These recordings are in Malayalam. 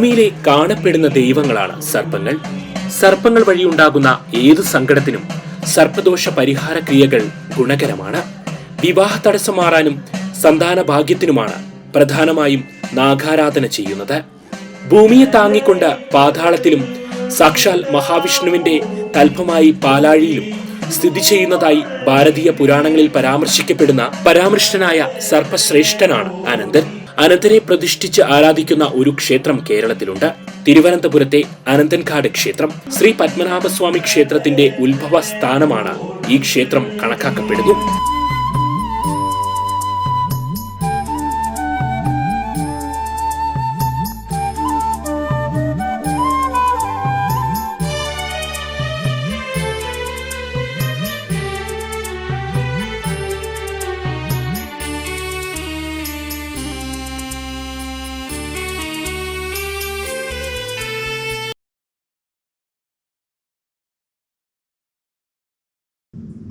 ഭൂമിയിലെ കാണപ്പെടുന്ന ദൈവങ്ങളാണ് സർപ്പങ്ങൾ. സർപ്പങ്ങൾ വഴി ഉണ്ടാകുന്ന ഏതു സങ്കടത്തിനും സർപ്പദോഷ പരിഹാര ക്രിയകൾ ഗുണകരമാണ്. വിവാഹ തടസ്സം മാറാനും സന്താന ഭാഗ്യത്തിനുമാണ് പ്രധാനമായും നാഗാരാധന ചെയ്യുന്നത്. ഭൂമിയെ താങ്ങിക്കൊണ്ട് പാതാളത്തിലും സാക്ഷാൽ മഹാവിഷ്ണുവിന്റെ തൽഫമായി പാലാഴിയിലും സ്ഥിതി ചെയ്യുന്നതായി ഭാരതീയ പുരാണങ്ങളിൽ പരാമർശിക്കപ്പെടുന്ന പരാമൃഷ്ടനായ സർപ്പശ്രേഷ്ഠനാണ് അനന്തൻ അനന്തനെ പ്രതിഷ്ഠിച്ച് ആരാധിക്കുന്ന ഒരു ക്ഷേത്രം കേരളത്തിലുണ്ട്. തിരുവനന്തപുരത്തെ അനന്തൻകാട് ക്ഷേത്രം ശ്രീ പത്മനാഭസ്വാമി ക്ഷേത്രത്തിന്റെ ഉത്ഭവ സ്ഥാനമാണ് ഈ ക്ഷേത്രം കണക്കാക്കപ്പെടുന്നു.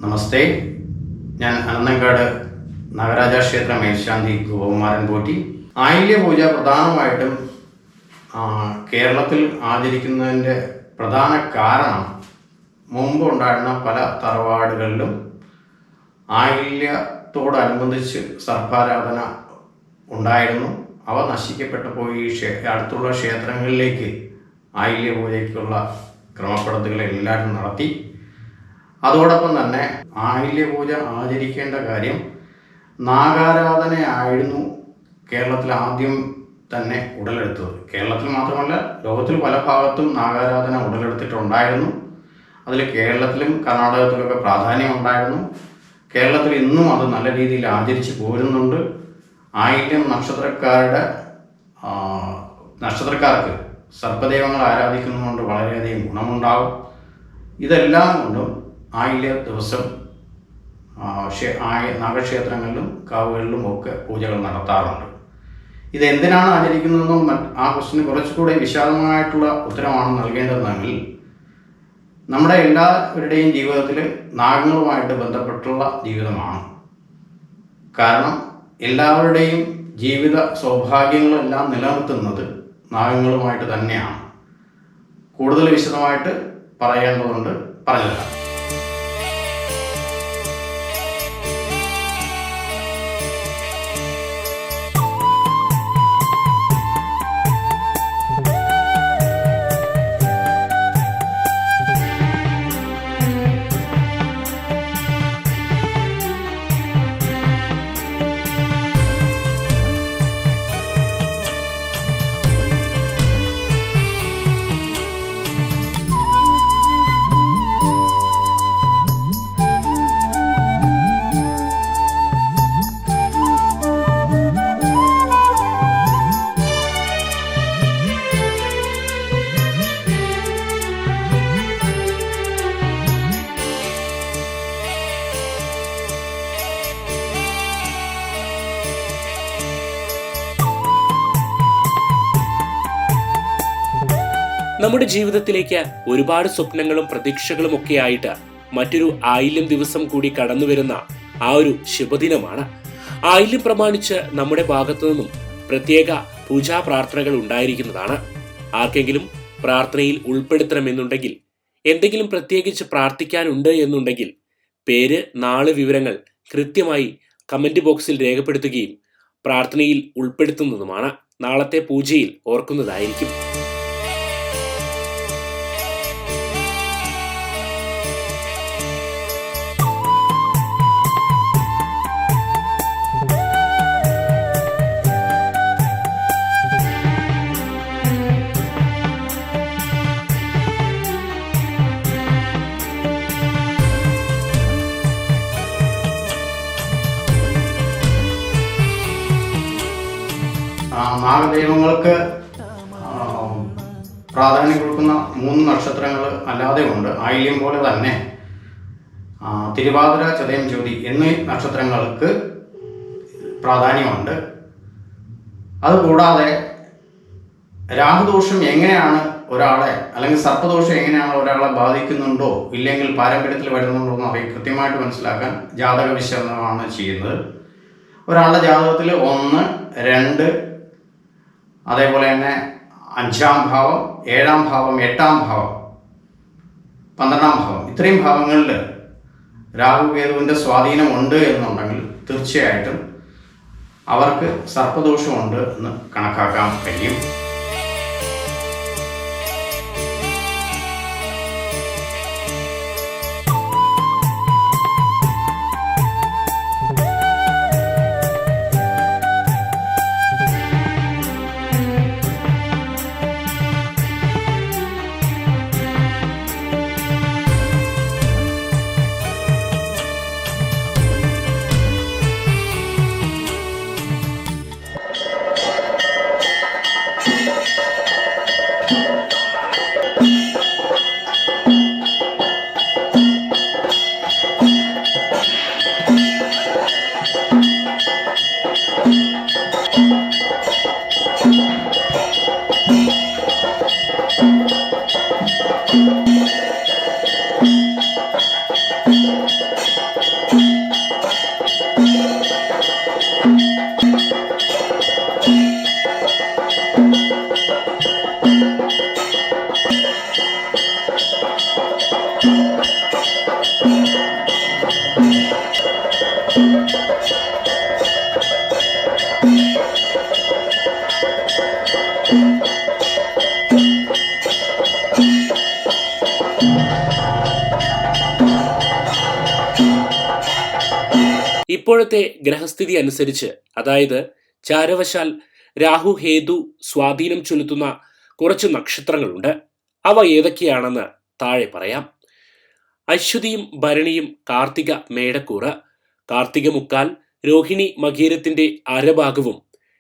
നമസ്തേ. ഞാൻ അനന്തങ്കാട് നഗരാജ ക്ഷേത്ര മേൽശാന്തി ഗോകുമാരൻ പോറ്റി. ആയില്യ പൂജ പ്രധാനമായിട്ടും കേരളത്തിൽ ആചരിക്കുന്നതിന്റെ പ്രധാന കാരണം മുമ്പ് ഉണ്ടായിരുന്ന പല തറവാടുകളിലും ആയില്യത്തോടനുബന്ധിച്ച് സർപ്പാരാധന ഉണ്ടായിരുന്നു. അവ നശിക്കപ്പെട്ടപ്പോൾ ഈ അടുത്തുള്ള ക്ഷേത്രങ്ങളിലേക്ക് ആയില്യ പൂജയ്ക്കുള്ള ക്രമപ്പെടുത്തുകൾ എല്ലാവരും നടത്തി. അതോടൊപ്പം തന്നെ ആയില്യ പൂജ ആചരിക്കേണ്ട കാര്യം നാഗാരാധനയായിരുന്നു കേരളത്തിൽ ആദ്യം തന്നെ ഉടലെടുത്തത്. കേരളത്തിൽ മാത്രമല്ല ലോകത്തിൽ പല ഭാഗത്തും നാഗാരാധന ഉടലെടുത്തിട്ടുണ്ടായിരുന്നു. അതിൽ കേരളത്തിലും കർണാടകത്തിലൊക്കെ പ്രാധാന്യം ഉണ്ടായിരുന്നു. കേരളത്തിൽ ഇന്നും അത് നല്ല രീതിയിൽ ആചരിച്ചു പോരുന്നുണ്ട്. ആയിരം നക്ഷത്രക്കാരുടെ നക്ഷത്രക്കാർക്ക് സർപ്പദൈവങ്ങൾ ആരാധിക്കുന്നതുകൊണ്ട് വളരെയധികം ഗുണമുണ്ടാകും ഇതെല്ലാം കൊണ്ടും ആയില്യ ദിവസം ആയ- നാഗക്ഷേത്രങ്ങളിലും കാവുകളിലും ഒക്കെ പൂജകൾ നടത്താറുണ്ട്. ഇത് എന്തിനാണ് ആചരിക്കുന്നതെന്നും ആ ക്വസ്റ്റിന് കുറച്ചുകൂടെ വിശാലമായിട്ടുള്ള ഉത്തരമാണ് നൽകേണ്ടതെങ്കിൽ നമ്മുടെ എല്ലാവരുടെയും ജീവിതത്തിൽ നാഗങ്ങളുമായിട്ട് ബന്ധപ്പെട്ടുള്ള ജീവിതമാണ്. കാരണം എല്ലാവരുടെയും ജീവിത സൗഭാഗ്യങ്ങളെല്ലാം നിലനിർത്തുന്നത് നാഗങ്ങളുമായിട്ട് തന്നെയാണ്. കൂടുതൽ വിശദമായിട്ട് പറയേണ്ടതുണ്ട് പറഞ്ഞുതരാം. നമ്മുടെ ജീവിതത്തിലേക്ക് ഒരുപാട് സ്വപ്നങ്ങളും പ്രതീക്ഷകളും ഒക്കെ ആയിട്ട് മറ്റൊരു ആയില്യം ദിവസം കൂടി കടന്നു വരുന്ന ആ ഒരു ശുഭദിനമാണ്. ആയില്യം പ്രമാണിച്ച് നമ്മുടെ ഭാഗത്തു നിന്നും പ്രത്യേക പൂജാ പ്രാർത്ഥനകൾ ഉണ്ടായിരിക്കുന്നതാണ്. ആർക്കെങ്കിലും പ്രാർത്ഥനയിൽ ഉൾപ്പെടുത്തണമെന്നുണ്ടെങ്കിൽ എന്തെങ്കിലും പ്രത്യേകിച്ച് പ്രാർത്ഥിക്കാനുണ്ട് എന്നുണ്ടെങ്കിൽ പേര് നാൾ വിവരങ്ങൾ കൃത്യമായി കമന്റ് ബോക്സിൽ രേഖപ്പെടുത്തുകയും പ്രാർത്ഥനയിൽ ഉൾപ്പെടുത്തുന്നതുമാണ്. നാളത്തെ പൂജയിൽ ഓർക്കുന്നതായിരിക്കും. പ്രാധാന്യം കൊടുക്കുന്ന മൂന്ന് നക്ഷത്രങ്ങൾ അല്ലാതെ ഉണ്ട് ആയില്യം പോലെ തന്നെ തിരുവാതിര ചതയം ജ്യോതി എന്നീ നക്ഷത്രങ്ങൾക്ക് പ്രാധാന്യമുണ്ട്. അതുകൂടാതെ രാഹുദോഷം എങ്ങനെയാണ് ഒരാളെ അല്ലെങ്കിൽ സർപ്പദോഷം എങ്ങനെയാണ് ഒരാളെ ബാധിക്കുന്നുണ്ടോ ഇല്ലെങ്കിൽ പാരമ്പര്യത്തിൽ വരുന്നുണ്ടോ എന്ന് അവയെ കൃത്യമായിട്ട് മനസ്സിലാക്കാൻ ജാതക വിശകലനമാണ് ചെയ്യുന്നത്. ഒരാളുടെ ജാതകത്തിൽ ഒന്ന് രണ്ട് അതേപോലെ തന്നെ അഞ്ചാം ഭാവം ഏഴാം ഭാവം എട്ടാം ഭാവം പന്ത്രണ്ടാം ഭാവം. ഇത്രയും ഭാവങ്ങളിൽ രാഹുകേതുവിന്റെ സ്വാധീനമുണ്ട് എന്നുണ്ടെങ്കിൽ തീർച്ചയായിട്ടും അവർക്ക് സർപ്പദോഷമുണ്ട് എന്ന് കണക്കാക്കാൻ കഴിയും. ഇപ്പോഴത്തെ ഗ്രഹസ്ഥിതി അനുസരിച്ച് അതായത് ചാരവശാൽ രാഹു ഹേതു സ്വാധീനം ചെലുത്തുന്ന കുറച്ച് നക്ഷത്രങ്ങളുണ്ട്. അവ ഏതൊക്കെയാണെന്ന് താഴെ പറയാം. അശ്വതിയും ഭരണിയും കാർത്തിക മേടക്കൂറ് കാർത്തിക മുക്കാൽ രോഹിണി മകീരത്തിന്റെ അരഭാഗവും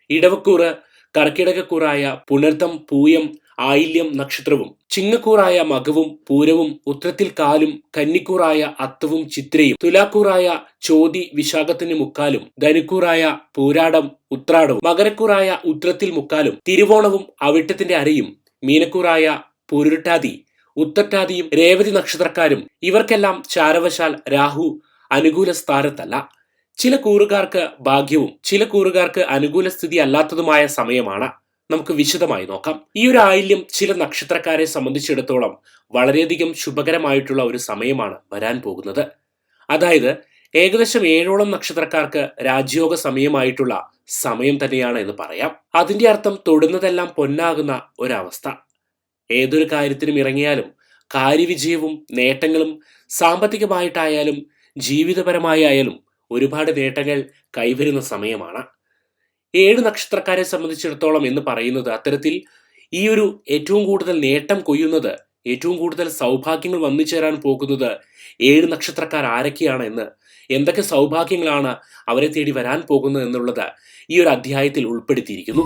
ഇടവക്കൂറ് കർക്കിടകക്കൂറായ പുണർത്തം പൂയം ആയില്യം നക്ഷത്രവും ചിങ്ങക്കൂറായ മകവും പൂരവും ഉത്രത്തിൽ കാലും കന്നിക്കൂറായ അത്തവും ചിത്രയും തുലാക്കൂറായ ചോതി വിശാഖത്തിന് മുക്കാലും ധനുക്കൂറായ പൂരാടം ഉത്രാടവും മകരക്കൂറായ ഉത്രത്തിൽ മുക്കാലും തിരുവോണവും അവിട്ടത്തിന്റെ അരയും മീനക്കൂറായ പൂരുട്ടാതി ഉത്തട്ടാതിയും രേവതി നക്ഷത്രക്കാരും ഇവർക്കെല്ലാം ചാരവശാൽ രാഹു അനുകൂല സ്ഥാനത്തല്ല. ചില കൂറുകാർക്ക് ഭാഗ്യവും ചില കൂറുകാർക്ക് അനുകൂല സ്ഥിതി അല്ലാത്തതുമായ സമയമാണ്. നമുക്ക് വിശദമായി നോക്കാം. ഈ ഒരു ആയില്യം ചില നക്ഷത്രക്കാരെ സംബന്ധിച്ചിടത്തോളം വളരെയധികം ശുഭകരമായിട്ടുള്ള ഒരു സമയമാണ് വരാൻ പോകുന്നത്. അതായത് ഏകദേശം ഏഴോളം നക്ഷത്രക്കാർക്ക് രാജ്യോഗ സമയമായിട്ടുള്ള സമയം തന്നെയാണ് എന്ന് പറയാം. അതിന്റെ അർത്ഥം തൊടുന്നതെല്ലാം പൊന്നാകുന്ന ഒരവസ്ഥ. ഏതൊരു കാര്യത്തിനും ഇറങ്ങിയാലും കാര്യവിജയവും നേട്ടങ്ങളും സാമ്പത്തികമായിട്ടായാലും ജീവിതപരമായി ആയാലും ഒരുപാട് നേട്ടങ്ങൾ കൈവരുന്ന സമയമാണ്. ഏഴ് നക്ഷത്രക്കാരെ സംബന്ധിച്ചിടത്തോളം എന്ന് പറയുന്നത് അത്തരത്തിൽ ഈ ഒരു ഏറ്റവും കൂടുതൽ നേട്ടം കൊയ്യുന്നത് ഏറ്റവും കൂടുതൽ സൗഭാഗ്യങ്ങൾ വന്നു ചേരാൻ പോകുന്നത് ഏഴ് നക്ഷത്രക്കാർ ആരൊക്കെയാണ് എന്ന് എന്തൊക്കെ സൗഭാഗ്യങ്ങളാണ് അവരെ തേടി വരാൻ പോകുന്നത് എന്നുള്ളത് ഈ ഒരു അധ്യായത്തിൽ ഉൾപ്പെടുത്തിയിരിക്കുന്നു.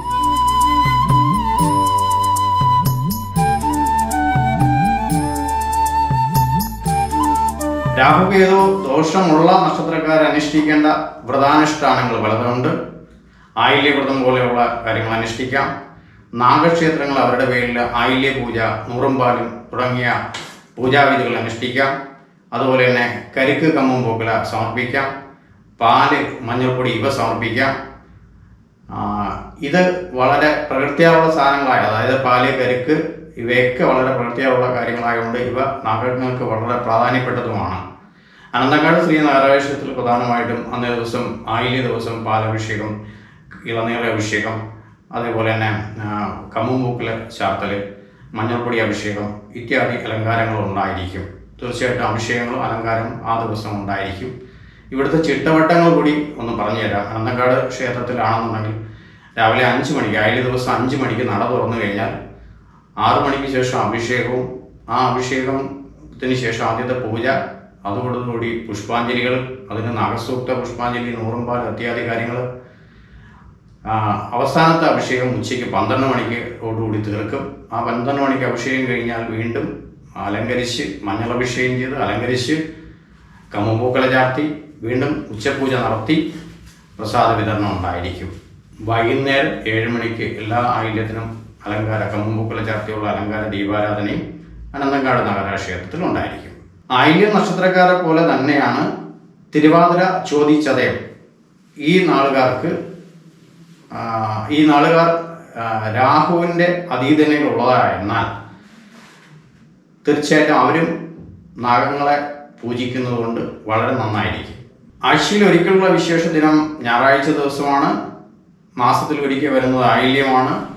രാഹുകേതു ദോഷമുള്ള നക്ഷത്രക്കാർ അനുഷ്ഠിക്കേണ്ട വ്രതാനുഷ്ഠാനങ്ങൾ പലതുണ്ട്. ആയില്യവ്രതം പോലെയുള്ള കാര്യങ്ങൾ അനുഷ്ഠിക്കാം നാഗക്ഷേത്രങ്ങൾ അവരുടെ പേരിൽ ആയില്യ പൂജ നൂറുംപാലും തുടങ്ങിയ പൂജാവിധികൾ അനുഷ്ഠിക്കാം അതുപോലെ തന്നെ കരിക്ക് കമ്മും പൂക്കല സമർപ്പിക്കാം. പാൽ മഞ്ഞൾപ്പൊടി ഇവ സമർപ്പിക്കാം. ഇത് വളരെ പ്രകൃത്യാവുള്ള സാധനങ്ങളായ അതായത് പാൽ കരിക്ക് ഇവയൊക്കെ വളരെ പ്രകൃത്യാവുള്ള കാര്യങ്ങളായതുകൊണ്ട് ഇവ നാഗങ്ങൾക്ക് വളരെ പ്രാധാന്യപ്പെട്ടതുമാണ്. അനന്തങ്കാട് ശ്രീ ക്ഷേത്രത്തിൽ പ്രധാനമായിട്ടും അന്നേ ദിവസം ആയില്യ ദിവസം പാലഭിഷേകം ഇളനീള അഭിഷേകം അതേപോലെ തന്നെ കമ്മുമൂക്കൽ ചാർത്തൽ മഞ്ഞൾപ്പൊടി അഭിഷേകം ഇത്യാദി അലങ്കാരങ്ങളും ഉണ്ടായിരിക്കും. തീർച്ചയായിട്ടും അഭിഷേകങ്ങളും അലങ്കാരവും ആ ദിവസം ഉണ്ടായിരിക്കും. ഇവിടുത്തെ ചിട്ടവട്ടങ്ങൾ കൂടി ഒന്ന് പറഞ്ഞുതരാം അന്നക്കാട് ക്ഷേത്രത്തിലാണെന്നുണ്ടെങ്കിൽ രാവിലെ അഞ്ച് മണിക്ക് അയൽ ദിവസം അഞ്ച് മണിക്ക് നട തുറന്നു കഴിഞ്ഞാൽ ആറു മണിക്ക് ശേഷം അഭിഷേകവും ആ അഭിഷേകത്തിന് ശേഷം ആദ്യത്തെ പൂജ അതോടുകൂടി പുഷ്പാഞ്ജലികൾ അതിന് നാഗസൂക്ത പുഷ്പാഞ്ജലി നൂറുംപാൽ അത്യാദി കാര്യങ്ങൾ അവസാനത്തെ അഭിഷേകം ഉച്ചയ്ക്ക് പന്ത്രണ്ട് മണിക്ക് ഓടുകൂടി തീർക്കും. ആ പന്ത്രണ്ട് മണിക്ക് അഭിഷേകം കഴിഞ്ഞാൽ വീണ്ടും അലങ്കരിച്ച് മഞ്ഞളഭിഷേകം ചെയ്ത് അലങ്കരിച്ച് കമ്മുപൂക്കള ചാർത്തി വീണ്ടും ഉച്ചപൂജ നടത്തി പ്രസാദ വിതരണം ഉണ്ടായിരിക്കും. വൈകുന്നേരം ഏഴ് മണിക്ക് എല്ലാ ആയില്യത്തിനും അലങ്കാര കമ്മുപൂക്കള ചാർത്തിയുള്ള അലങ്കാര ദീപാരാധനയും അനന്തങ്കാട് നഗരാക്ഷേത്രത്തിൽ ഉണ്ടായിരിക്കും. ആയില്യ നക്ഷത്രക്കാരെ പോലെ തന്നെയാണ് തിരുവാതിര ചോദിച്ചതയം ഈ നാളുകാർക്ക് ഈ നാളുകാർ രാഹുവിന്റെ അതീതനയിലുള്ളതായെന്നാൽ തീർച്ചയായിട്ടും അവരും നാഗങ്ങളെ പൂജിക്കുന്നത് കൊണ്ട് വളരെ നന്നായിരിക്കും. ആഴ്ചയിൽ ഒരിക്കലുള്ള വിശേഷ ദിനം ഞായറാഴ്ച ദിവസമാണ്. മാസത്തിൽ ഒരിക്കൽ വരുന്നത് ആയില്യമാണ്.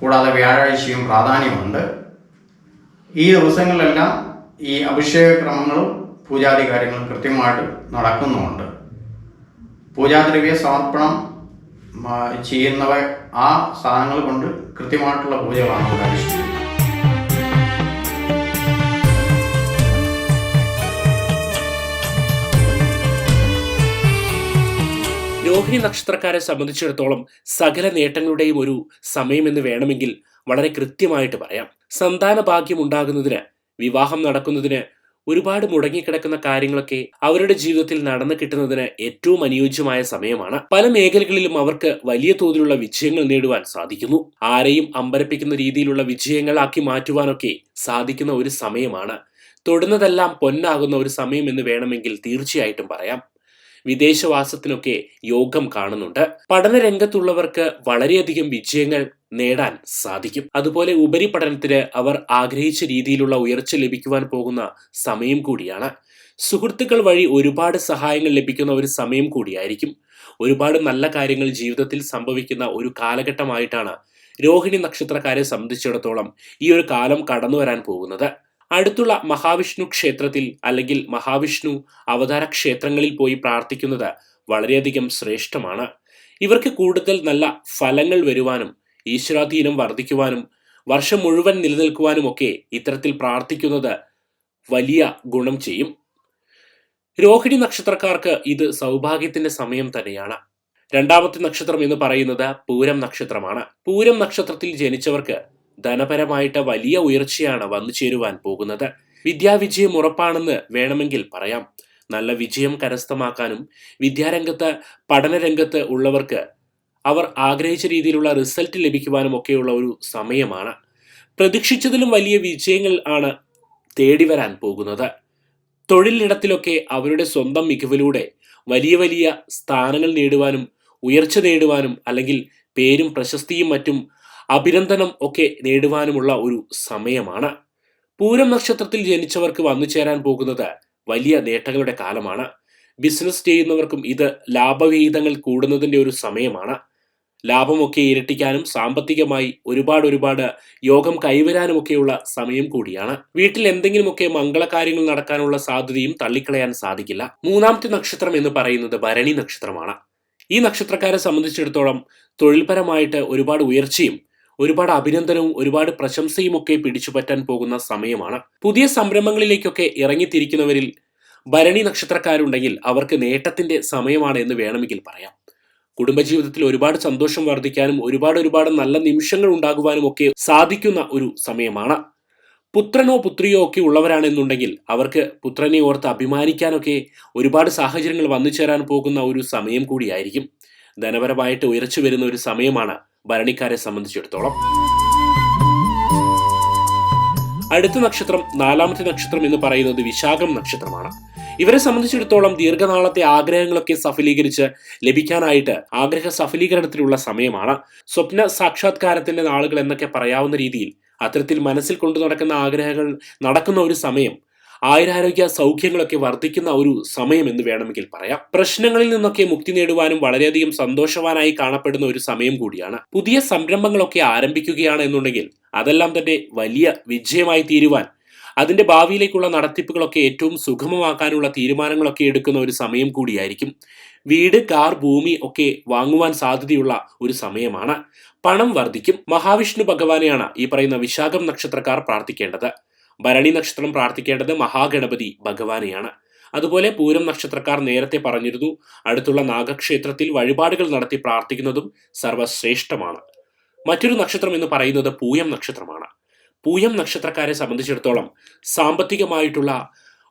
കൂടാതെ വ്യാഴാഴ്ചയും പ്രാധാന്യമുണ്ട്. ഈ ദിവസങ്ങളിലെല്ലാം ഈ അഭിഷേക ക്രമങ്ങളും പൂജാതി കാര്യങ്ങളും കൃത്യമായിട്ട് നടക്കുന്നുമുണ്ട്. പൂജാദ്രവ്യ സമർപ്പണം ചെയ്യുന്നവ ആ സാധനങ്ങൾ കൊണ്ട് കൃത്യമായിട്ടുള്ള പൂജകളാണ് ഇവിടെ അനുഷ്ഠിക്കുന്നത് രോഹിണി നക്ഷത്രക്കാരെ സംബന്ധിച്ചിടത്തോളം സകല നേട്ടങ്ങളുടെയും ഒരു സമയമെന്ന് വേണമെങ്കിൽ വളരെ കൃത്യമായിട്ട് പറയാം. സന്താന ഭാഗ്യം ഉണ്ടാകുന്നതിന് വിവാഹം നടക്കുന്നതിന് ഒരുപാട് മുടങ്ങിക്കിടക്കുന്ന കാര്യങ്ങളൊക്കെ അവരുടെ ജീവിതത്തിൽ നടന്നു കിട്ടുന്നതിന് ഏറ്റവും അനുയോജ്യമായ സമയമാണ്. പല മേഖലകളിലും അവർക്ക് വലിയ തോതിലുള്ള വിജയങ്ങൾ നേടുവാൻ സാധിക്കുന്നു. ആരെയും അമ്പരപ്പിക്കുന്ന രീതിയിലുള്ള വിജയങ്ങളാക്കി മാറ്റുവാനൊക്കെ സാധിക്കുന്ന ഒരു സമയമാണ്. തൊടുന്നതെല്ലാം പൊന്നാകുന്ന ഒരു സമയം എന്ന് വേണമെങ്കിൽ തീർച്ചയായിട്ടും പറയാം. വിദേശവാസത്തിനൊക്കെ യോഗം കാണുന്നുണ്ട്. പഠന രംഗത്തുള്ളവർക്ക് വളരെയധികം വിജയങ്ങൾ നേടാൻ സാധിക്കും. അതുപോലെ ഉപരിപഠനത്തിന് അവർ ആഗ്രഹിച്ച രീതിയിലുള്ള ഉയർച്ച ലഭിക്കുവാൻ പോകുന്ന സമയം കൂടിയാണ്. സുഹൃത്തുക്കൾ വഴി ഒരുപാട് സഹായങ്ങൾ ലഭിക്കുന്ന ഒരു സമയം കൂടിയായിരിക്കും. ഒരുപാട് നല്ല കാര്യങ്ങൾ ജീവിതത്തിൽ സംഭവിക്കുന്ന ഒരു കാലഘട്ടമായിട്ടാണ് രോഹിണി നക്ഷത്രക്കാരെ സംബന്ധിച്ചിടത്തോളം ഈ ഒരു കാലം കടന്നു വരാൻ പോകുന്നത്. അടുത്തുള്ള മഹാവിഷ്ണു ക്ഷേത്രത്തിൽ അല്ലെങ്കിൽ മഹാവിഷ്ണു അവതാര ക്ഷേത്രങ്ങളിൽ പോയി പ്രാർത്ഥിക്കുന്നത് വളരെയധികം ശ്രേഷ്ഠമാണ്. ഇവർക്ക് കൂടുതൽ നല്ല ഫലങ്ങൾ വരുവാനും ഈശ്വരാധീനം വർദ്ധിക്കുവാനും വർഷം മുഴുവൻ നിലനിൽക്കുവാനും ഒക്കെ ഇത്തരത്തിൽ പ്രാർത്ഥിക്കുന്നത് വലിയ ഗുണം ചെയ്യും. രോഹിണി നക്ഷത്രക്കാർക്ക് ഇത് സൗഭാഗ്യത്തിന്റെ സമയം തന്നെയാണ്. രണ്ടാമത്തെ നക്ഷത്രം എന്ന് പറയുന്നത് പൂരം നക്ഷത്രമാണ്. പൂരം നക്ഷത്രത്തിൽ ജനിച്ചവർക്ക് ധനപരമായിട്ട് വലിയ ഉയർച്ചയാണ് വന്നു ചേരുവാൻ പോകുന്നത്. വിദ്യാവിജയം ഉറപ്പാണെന്ന് വേണമെങ്കിൽ പറയാം. നല്ല വിജയം കരസ്ഥമാക്കാനും വിദ്യാരംഗത്ത് പഠനരംഗത്ത് ഉള്ളവർക്ക് അവർ ആഗ്രഹിച്ച രീതിയിലുള്ള റിസൾട്ട് ലഭിക്കുവാനും ഒക്കെയുള്ള ഒരു സമയമാണ്. പ്രതീക്ഷിച്ചതിലും വലിയ വിജയങ്ങൾ ആണ് തേടി വരാൻ പോകുന്നത്. തൊഴിലിടത്തിലൊക്കെ അവരുടെ സ്വന്തം മികവിലൂടെ വലിയ വലിയ സ്ഥാനങ്ങൾ നേടുവാനും ഉയർച്ച നേടുവാനും അല്ലെങ്കിൽ പേരും പ്രശസ്തിയും മറ്റും അഭിനന്ദനം ഒക്കെ നേടുവാനുമുള്ള ഒരു സമയമാണ്. പൂരം നക്ഷത്രത്തിൽ ജനിച്ചവർക്ക് വന്നു ചേരാൻ പോകുന്നത് വലിയ നേട്ടങ്ങളുടെ കാലമാണ്. ബിസിനസ് ചെയ്യുന്നവർക്കും ഇത് ലാഭവിഹിതങ്ങൾ കൂടുന്നതിന്റെ ഒരു സമയമാണ്. ലാഭമൊക്കെ ഇരട്ടിക്കാനും സാമ്പത്തികമായി ഒരുപാട് ഒരുപാട് യോഗം കൈവരാനുമൊക്കെയുള്ള സമയം കൂടിയാണ്. വീട്ടിൽ എന്തെങ്കിലുമൊക്കെ മംഗളകാര്യങ്ങൾ നടക്കാനുള്ള സാധ്യതയും തള്ളിക്കളയാൻ സാധിക്കില്ല. മൂന്നാമത്തെ നക്ഷത്രം എന്ന് പറയുന്നത് ഭരണി നക്ഷത്രമാണ്. ഈ നക്ഷത്രക്കാരെ സംബന്ധിച്ചിടത്തോളം തൊഴിൽപരമായിട്ട് ഒരുപാട് ഉയർച്ചയും ഒരുപാട് അഭിനന്ദനവും ഒരുപാട് പ്രശംസയും ഒക്കെ പിടിച്ചുപറ്റാൻ പോകുന്ന സമയമാണ്. പുതിയ സംരംഭങ്ങളിലേക്കൊക്കെ ഇറങ്ങിത്തിരിക്കുന്നവരിൽ ഭരണി നക്ഷത്രക്കാരുണ്ടെങ്കിൽ അവർക്ക് നേട്ടത്തിന്റെ സമയമാണ് എന്ന് വേണമെങ്കിൽ പറയാം. കുടുംബജീവിതത്തിൽ ഒരുപാട് സന്തോഷം വർദ്ധിക്കാനും ഒരുപാട് ഒരുപാട് നല്ല നിമിഷങ്ങൾ ഉണ്ടാകുവാനും ഒക്കെ സാധിക്കുന്ന ഒരു സമയമാണ്. പുത്രനോ പുത്രിയോ ഒക്കെ ഉള്ളവരാണെന്നുണ്ടെങ്കിൽ അവർക്ക് പുത്രനെ ഓർത്ത് അഭിമാനിക്കാനൊക്കെ ഒരുപാട് സാഹചര്യങ്ങൾ വന്നു ചേരാൻ പോകുന്ന ഒരു സമയം കൂടിയായിരിക്കും. ധനപരമായിട്ട് ഉയർച്ചു വരുന്ന ഒരു സമയമാണ് ഭരണിക്കാരെ സംബന്ധിച്ചിടത്തോളം. അടുത്ത നക്ഷത്രം നാലാമത്തെ നക്ഷത്രം എന്ന് പറയുന്നത് വിശാഖം നക്ഷത്രമാണ്. ഇവരെ സംബന്ധിച്ചിടത്തോളം ദീർഘനാളത്തെ ആഗ്രഹങ്ങളൊക്കെ സഫലീകരിച്ച് ലഭിക്കാനായിട്ട് ആഗ്രഹ സഫലീകരണത്തിലുള്ള സമയമാണ്. സ്വപ്ന സാക്ഷാത്കാരത്തിന്റെ നാളുകൾ എന്നൊക്കെ പറയാവുന്ന രീതിയിൽ അത്തരത്തിൽ മനസ്സിൽ കൊണ്ടു നടക്കുന്ന ആഗ്രഹങ്ങൾ നടക്കുന്ന ഒരു സമയം ആയുരാരോഗ്യ സൗഖ്യങ്ങളൊക്കെ വർദ്ധിക്കുന്ന ഒരു സമയം എന്ന് വേണമെങ്കിൽ പറയാം. പ്രശ്നങ്ങളിൽ നിന്നൊക്കെ മുക്തി നേടുവാനും വളരെയധികം സന്തോഷവാനായി കാണപ്പെടുന്ന ഒരു സമയം കൂടിയാണ്. പുതിയ സംരംഭങ്ങളൊക്കെ ആരംഭിക്കുകയാണ് എന്നുണ്ടെങ്കിൽ അതെല്ലാം തന്നെ വലിയ വിജയമായി തീരുവാൻ അതിന്റെ ഭാവിയിലേക്കുള്ള നടത്തിപ്പുകളൊക്കെ ഏറ്റവും സുഗമമാക്കാനുള്ള തീരുമാനങ്ങളൊക്കെ എടുക്കുന്ന ഒരു സമയം കൂടിയായിരിക്കും. വീട് കാർ ഭൂമി ഒക്കെ വാങ്ങുവാൻ സാധ്യതയുള്ള ഒരു സമയമാണ്. പണം വർദ്ധിക്കും. മഹാവിഷ്ണു ഭഗവാനെയാണ് ഈ പറയുന്ന വിശാഖം നക്ഷത്രക്കാർ പ്രാർത്ഥിക്കേണ്ടത്. ഭരണി നക്ഷത്രം പ്രാർത്ഥിക്കേണ്ടത് മഹാഗണപതി ഭഗവാനെയാണ്. അതുപോലെ പൂരം നക്ഷത്രക്കാർ നേരത്തെ പറഞ്ഞിരുന്നു അടുത്തുള്ള നാഗക്ഷേത്രത്തിൽ വഴിപാടുകൾ നടത്തി പ്രാർത്ഥിക്കുന്നതും സർവശ്രേഷ്ഠമാണ്. മറ്റൊരു നക്ഷത്രം എന്ന് പറയുന്നത് പൂയം നക്ഷത്രമാണ്. പൂയം നക്ഷത്രക്കാരെ സംബന്ധിച്ചിടത്തോളം സാമ്പത്തികമായിട്ടുള്ള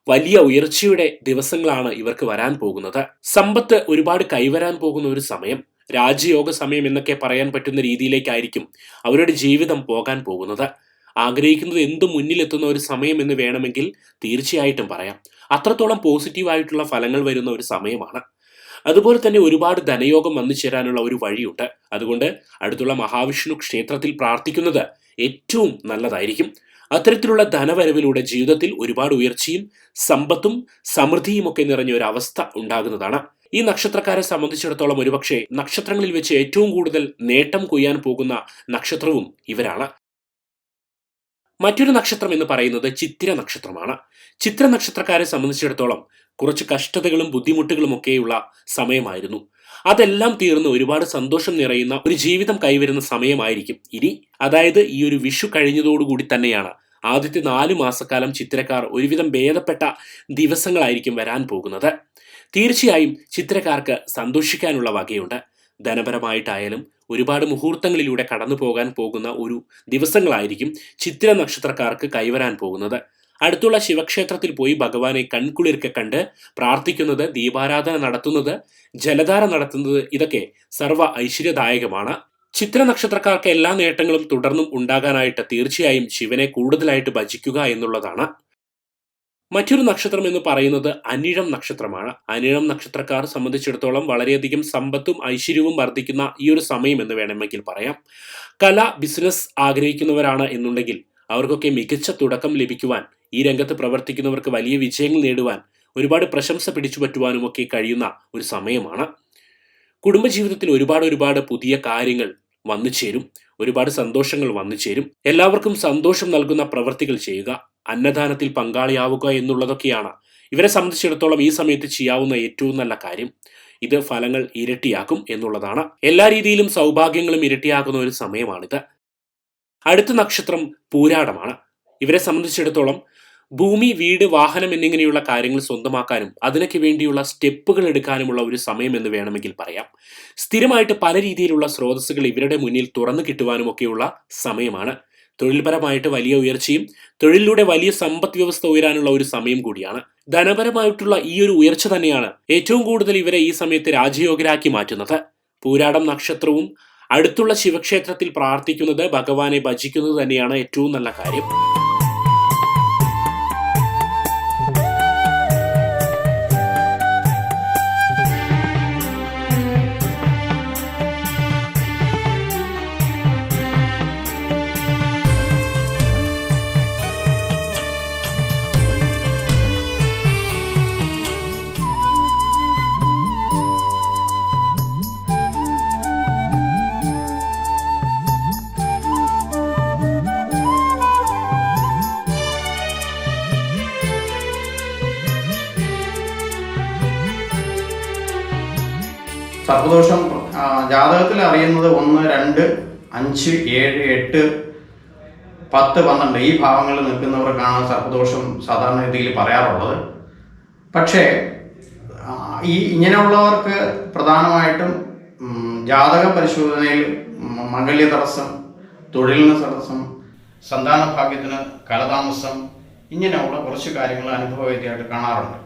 വലിയ ഉയർച്ചയുടെ ദിവസങ്ങളാണ് ഇവർക്ക് വരാൻ പോകുന്നത്. സമ്പത്ത് ഒരുപാട് കൈവരാൻ പോകുന്ന ഒരു സമയം രാജയോഗ സമയം എന്നൊക്കെ പറയാൻ പറ്റുന്ന രീതിയിലേക്കായിരിക്കും അവരുടെ ജീവിതം പോകാൻ പോകുന്നത്. ആഗ്രഹിക്കുന്നത് എന്തും മുന്നിലെത്തുന്ന ഒരു സമയം എന്ന് വേണമെങ്കിൽ തീർച്ചയായിട്ടും പറയാം. അത്രത്തോളം പോസിറ്റീവായിട്ടുള്ള ഫലങ്ങൾ വരുന്ന ഒരു സമയമാണ്. അതുപോലെ തന്നെ ഒരുപാട് ധനയോഗം വന്നു ചേരാനുള്ള ഒരു വഴിയുണ്ട്. അതുകൊണ്ട് അടുത്തുള്ള മഹാവിഷ്ണു ക്ഷേത്രത്തിൽ പ്രാർത്ഥിക്കുന്നത് ഏറ്റവും നല്ലതായിരിക്കും. അത്തരത്തിലുള്ള ധനവരവിലൂടെ ജീവിതത്തിൽ ഒരുപാട് ഉയർച്ചയും സമ്പത്തും സമൃദ്ധിയും ഒക്കെ നിറഞ്ഞ ഒരു അവസ്ഥ ഉണ്ടാകുന്നതാണ്. ഈ നക്ഷത്രക്കാരെ സംബന്ധിച്ചിടത്തോളം ഒരുപക്ഷെ നക്ഷത്രങ്ങളിൽ വെച്ച് ഏറ്റവും കൂടുതൽ നേട്ടം കൊയ്യാൻ പോകുന്ന നക്ഷത്രവും ഇവരാണ്. മറ്റൊരു നക്ഷത്രം എന്ന് പറയുന്നത് ചിത്തിര നക്ഷത്രമാണ്. ചിത്ര നക്ഷത്രക്കാരെ സംബന്ധിച്ചിടത്തോളം കുറച്ച് കഷ്ടതകളും ബുദ്ധിമുട്ടുകളും ഒക്കെയുള്ള സമയമായിരുന്നു. അതെല്ലാം തീർന്ന് ഒരുപാട് സന്തോഷം നിറയുന്ന ഒരു ജീവിതം കൈവരുന്ന സമയമായിരിക്കും ഇനി. അതായത് ഈ ഒരു വിഷു കഴിഞ്ഞതോടുകൂടി തന്നെയാണ് ആദ്യത്തെ നാല് മാസക്കാലം ചിത്രക്കാർ ഒരുവിധം ഭേദപ്പെട്ട ദിവസങ്ങളായിരിക്കും വരാൻ പോകുന്നത്. തീർച്ചയായും ചിത്രക്കാർക്ക് സന്തോഷിക്കാനുള്ള വകയുണ്ട്. ധനപരമായിട്ടായാലും ഒരുപാട് മുഹൂർത്തങ്ങളിലൂടെ കടന്നു പോകാൻ പോകുന്ന ഒരു ദിവസങ്ങളായിരിക്കും ചിത്ര നക്ഷത്രക്കാർക്ക് കൈവരാൻ പോകുന്നത്. അടുത്തുള്ള ശിവക്ഷേത്രത്തിൽ പോയി ഭഗവാനെ കൺകുളിർക്കെ കണ്ട് പ്രാർത്ഥിക്കുന്നത് ദീപാരാധന നടത്തുന്നത് ജലധാര നടത്തുന്നത് ഇതൊക്കെ സർവ ഐശ്വര്യദായകമാണ്. ചിത്ര നക്ഷത്രക്കാർക്ക് എല്ലാ നേട്ടങ്ങളും തുടർന്നും ഉണ്ടാകാനായിട്ട് തീർച്ചയായും ശിവനെ കൂടുതലായിട്ട് ഭജിക്കുക എന്നുള്ളതാണ്. മറ്റൊരു നക്ഷത്രം എന്ന് പറയുന്നത് അനിഴം നക്ഷത്രമാണ്. അനിഴം നക്ഷത്രക്കാർ സംബന്ധിച്ചിടത്തോളം വളരെയധികം സമ്പത്തും ഐശ്വര്യവും വർദ്ധിക്കുന്ന ഈ ഒരു സമയം എന്ന് വേണമെങ്കിൽ പറയാം. കല ബിസിനസ് ആഗ്രഹിക്കുന്നവരാണ് എന്നുണ്ടെങ്കിൽ അവർക്കൊക്കെ മികച്ച തുടക്കം ലഭിക്കുവാൻ ഈ രംഗത്ത് പ്രവർത്തിക്കുന്നവർക്ക് വലിയ വിജയങ്ങൾ നേടുവാൻ ഒരുപാട് പ്രശംസ പിടിച്ചു പറ്റുവാനും ഒക്കെ കഴിയുന്ന ഒരു സമയമാണ്. കുടുംബജീവിതത്തിൽ ഒരുപാട് ഒരുപാട് പുതിയ കാര്യങ്ങൾ വന്നു ചേരും ഒരുപാട് സന്തോഷങ്ങൾ വന്നു ചേരും എല്ലാവർക്കും സന്തോഷം നൽകുന്ന പ്രവൃത്തികൾ ചെയ്യുക. അന്നദാനത്തിൽ പങ്കാളിയാവുക എന്നുള്ളതൊക്കെയാണ്. ഇവരെ സംബന്ധിച്ചിടത്തോളം ഈ സമയത്ത് ചെയ്യാവുന്ന ഏറ്റവും നല്ല കാര്യം. ഇത് ഫലങ്ങൾ ഇരട്ടിയാക്കും എന്നുള്ളതാണ്. എല്ലാ രീതിയിലും സൗഭാഗ്യങ്ങളും ഇരട്ടിയാക്കുന്ന ഒരു സമയമാണിത്. അടുത്ത നക്ഷത്രം പൂരാടമാണ്. ഇവരെ സംബന്ധിച്ചിടത്തോളം ഭൂമി വീട് വാഹനം എന്നിങ്ങനെയുള്ള കാര്യങ്ങൾ സ്വന്തമാക്കാനും അതിനൊക്കെ വേണ്ടിയുള്ള സ്റ്റെപ്പുകൾ എടുക്കാനുമുള്ള ഒരു സമയം എന്ന് വേണമെങ്കിൽ പറയാം. സ്ഥിരമായിട്ട് പല രീതിയിലുള്ള സ്രോതസ്സുകൾ ഇവരുടെ മുന്നിൽ തുറന്നു കിട്ടുവാനും ഒക്കെയുള്ള സമയമാണ്. തൊഴിൽപരമായിട്ട് വലിയ ഉയർച്ചയും തൊഴിലിലൂടെ വലിയ സമ്പദ് വ്യവസ്ഥ ഉയരാനുള്ള ഒരു സമയം കൂടിയാണ്. ധനപരമായിട്ടുള്ള ഈ ഒരു ഉയർച്ച തന്നെയാണ് ഏറ്റവും കൂടുതൽ ഇവരെ ഈ സമയത്ത് രാജയോഗരാക്കി മാറ്റുന്നത്. പൂരാടം നക്ഷത്രവും അടുത്തുള്ള ശിവക്ഷേത്രത്തിൽ പ്രാർത്ഥിക്കുന്നത് ഭഗവാനെ ഭജിക്കുന്നത് തന്നെയാണ് ഏറ്റവും നല്ല കാര്യം. സർപ്പദോഷം ജാതകത്തിൽ അറിയുന്നത് ഒന്ന് രണ്ട് അഞ്ച് ഏഴ് എട്ട് പത്ത് പന്ത്രണ്ട്. ഈ ഭാവങ്ങളിൽ നിൽക്കുന്നവർക്കാണ് സർപ്പദോഷം സാധാരണ രീതിയിൽ പറയാറുള്ളത്. പക്ഷേ ഈ ഇങ്ങനെയുള്ളവർക്ക് പ്രധാനമായിട്ടും ജാതക പരിശോധനയിൽ മംഗല്യ തടസ്സം തൊഴിലിന് തടസ്സം സന്താന ഭാഗ്യത്തിന് കലതാമസം ഇങ്ങനെയുള്ള കുറച്ച് കാര്യങ്ങൾ അനുഭവവേദ്യമായിട്ട് കാണാറുണ്ട്.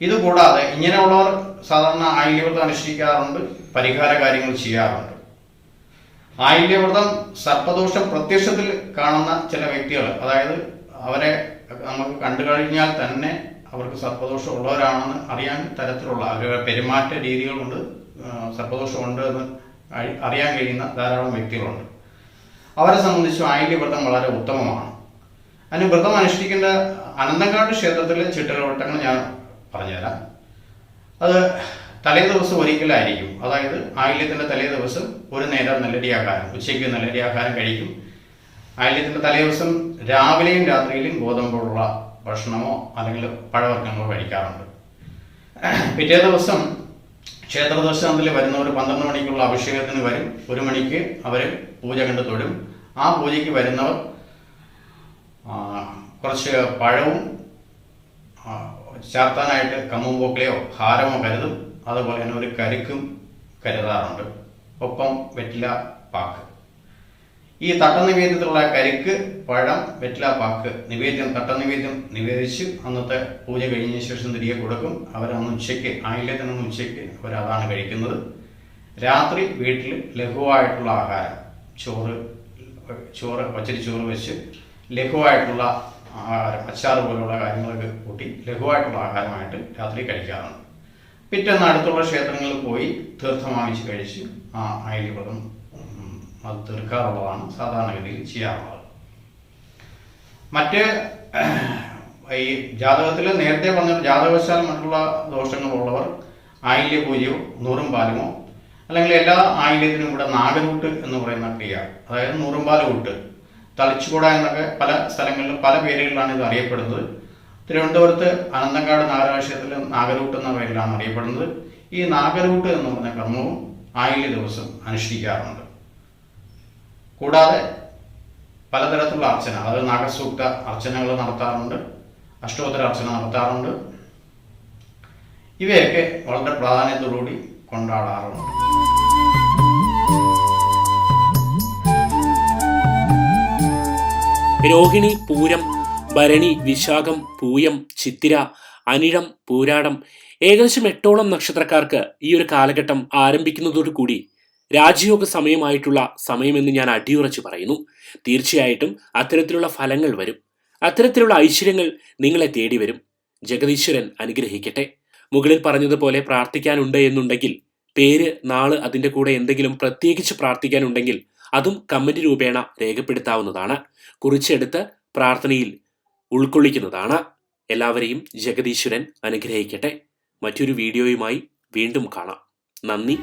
ഇതുകൂടാതെ ഇങ്ങനെയുള്ളവർ സാധാരണ ആയില്യവ്രതം അനുഷ്ഠിക്കാറുണ്ട് പരിഹാര കാര്യങ്ങൾ ചെയ്യാറുണ്ട്. ആയില്യവ്രതം സർപ്പദോഷം പ്രത്യക്ഷത്തിൽ കാണുന്ന ചില വ്യക്തികൾ അതായത് അവരെ നമുക്ക് കണ്ടു കഴിഞ്ഞാൽ തന്നെ അവർക്ക് സർപ്പദോഷം ഉള്ളവരാണെന്ന് അറിയാൻ തരത്തിലുള്ള അവരുടെ പെരുമാറ്റ രീതികൾ കൊണ്ട് സർപ്പദോഷമുണ്ട് എന്ന് അറിയാൻ കഴിയുന്ന ധാരാളം വ്യക്തികളുണ്ട്. അവരെ സംബന്ധിച്ച് ആയില്യവ്രതം വളരെ ഉത്തമമാണ്. അതിന് വ്രതം അനുഷ്ഠിക്കേണ്ട അനന്തങ്കാട് ക്ഷേത്രത്തിലെ ചിട്ടലവട്ടങ്ങൾ ഞാൻ പറഞ്ഞുതരാം. അത് തലേ ദിവസം ഒരിക്കലായിരിക്കും. അതായത് ആയില്യത്തിന്റെ തലേ ദിവസം ഒരു നേരം നല്ലടി ആഹാരം ഉച്ചയ്ക്ക് നല്ലടി ആഹാരം കഴിക്കും. ആയില്യത്തിന്റെ തലേ ദിവസം രാവിലെയും രാത്രിയിലും ഗോതമ്പുള്ള ഭക്ഷണമോ അല്ലെങ്കിൽ പഴവർഗങ്ങളോ കഴിക്കാറുണ്ട്. പിറ്റേ ദിവസം ക്ഷേത്ര ദർശനത്തിൽ വരുന്നവർ പന്ത്രണ്ട് മണിക്കുള്ള അഭിഷേകത്തിന് വരും. ഒരു മണിക്ക് അവർ പൂജ കണ്ട് തൊഴും. ആ പൂജയ്ക്ക് വരുന്നവർ കുറച്ച് പഴവും ചാർത്താനായിട്ട് കമ്മുമ്പോക്കിലെയോ ഹാരമോ കരുതും. അതുപോലെ തന്നെ ഒരു കരുക്കും കരുതാറുണ്ട്. ഒപ്പം വെറ്റില പാക്ക്. ഈ തട്ട നിവേദ്യത്തിലുള്ള കരിക്ക് പഴം വെറ്റില പാക്ക്. നിവേദ്യം തട്ട നിവേദ്യം നിവേദിച്ച് അന്നത്തെ പൂജ കഴിഞ്ഞ ശേഷം തിരികെ കൊടുക്കും. അവരന്ന് ഉച്ചയ്ക്ക് ആയില്യത്തിനൊന്ന് ഉച്ചയ്ക്ക് അവരതാണ് കഴിക്കുന്നത്. രാത്രി വീട്ടിൽ ലഘുവായിട്ടുള്ള ആഹാരം. ചോറ് ചോറ് പച്ചരി ചോറ് വെച്ച് ലഘുവായിട്ടുള്ള ആഹാരം അച്ചാറ് പോലുള്ള കാര്യങ്ങളൊക്കെ കൂട്ടി ലഘുവായിട്ടുള്ള ആഹാരമായിട്ട് രാത്രി കഴിക്കാറുണ്ട്. പിറ്റേന്ന് അടുത്തുള്ള ക്ഷേത്രങ്ങളിൽ പോയി തീർത്ഥം വാങ്ങിച്ച് കഴിച്ച് ആ ആയില്യവ്രതം അത് തീർക്കാറുള്ളതാണ് സാധാരണഗതിയിൽ ചെയ്യാറുള്ളത്. മറ്റ് ഈ ജാതകത്തിൽ നേരത്തെ പറഞ്ഞ ജാതകവശാൽ മറ്റുള്ള ദോഷങ്ങളുള്ളവർ ആയില്യ പൂജയോ നൂറും പാലുമോ അല്ലെങ്കിൽ എല്ലാ ആയില്യത്തിനും ഇവിടെ നാഗരൂട്ട് എന്ന് പറയുന്ന ക്രിയ അതായത് നൂറും പാൽ കൂട്ട് തളിച്ചുകൂട എന്നൊക്കെ പല സ്ഥലങ്ങളിലും പല പേരുകളിലാണ് ഇത് അറിയപ്പെടുന്നത്. തിരുവനന്തപുരത്ത് അനന്തങ്കാട് നാഗരാക്ഷേത്രത്തിൽ നാഗരൂട്ട് എന്ന പേരിലാണ് അറിയപ്പെടുന്നത്. ഈ നാഗരൂട്ട് എന്ന് പറഞ്ഞ കർമ്മവും ആയില്യ ദിവസം അനുഷ്ഠിക്കാറുണ്ട്. കൂടാതെ പലതരത്തിലുള്ള അർച്ചന അതായത് നാഗസൂക്ത അർച്ചനകൾ നടത്താറുണ്ട് അഷ്ടോത്തര അർച്ചന നടത്താറുണ്ട്. ഇവയൊക്കെ വളരെ പ്രാധാന്യത്തോടുകൂടി കൊണ്ടാടാറുണ്ട്. രോഹിണി പൂരം ഭരണി വിശാഖം പൂയം ചിത്തിര അനിഴം പൂരാടം. ഏകദേശം എട്ടോളം നക്ഷത്രക്കാർക്ക് ഈ ഒരു കാലഘട്ടം ആരംഭിക്കുന്നതോടുകൂടി രാജയോഗ സമയമായിട്ടുള്ള സമയമെന്ന് ഞാൻ അടിയുറച്ച് പറയുന്നു. തീർച്ചയായിട്ടും അത്തരത്തിലുള്ള ഫലങ്ങൾ വരും. അത്തരത്തിലുള്ള ഐശ്വര്യങ്ങൾ നിങ്ങളെ തേടി വരും. ജഗദീശ്വരൻ അനുഗ്രഹിക്കട്ടെ. മുകളിൽ പറഞ്ഞതുപോലെ പ്രാർത്ഥിക്കാനുണ്ട് എന്നുണ്ടെങ്കിൽ പേര് നാൾ അതിന്റെ കൂടെ എന്തെങ്കിലും പ്രത്യേകിച്ച് പ്രാർത്ഥിക്കാനുണ്ടെങ്കിൽ അതും കമ്മിറ്റി രൂപേണ രേഖപ്പെടുത്താവുന്നതാണ്. കുറിച്ചെടുത്ത് പ്രാർത്ഥനയിൽ ഉൾക്കൊള്ളിക്കുന്നതാണ്. എല്ലാവരെയും ജഗദീശ്വരൻ അനുഗ്രഹിക്കട്ടെ. മറ്റൊരു വീഡിയോയുമായി വീണ്ടും കാണാം. നന്ദി.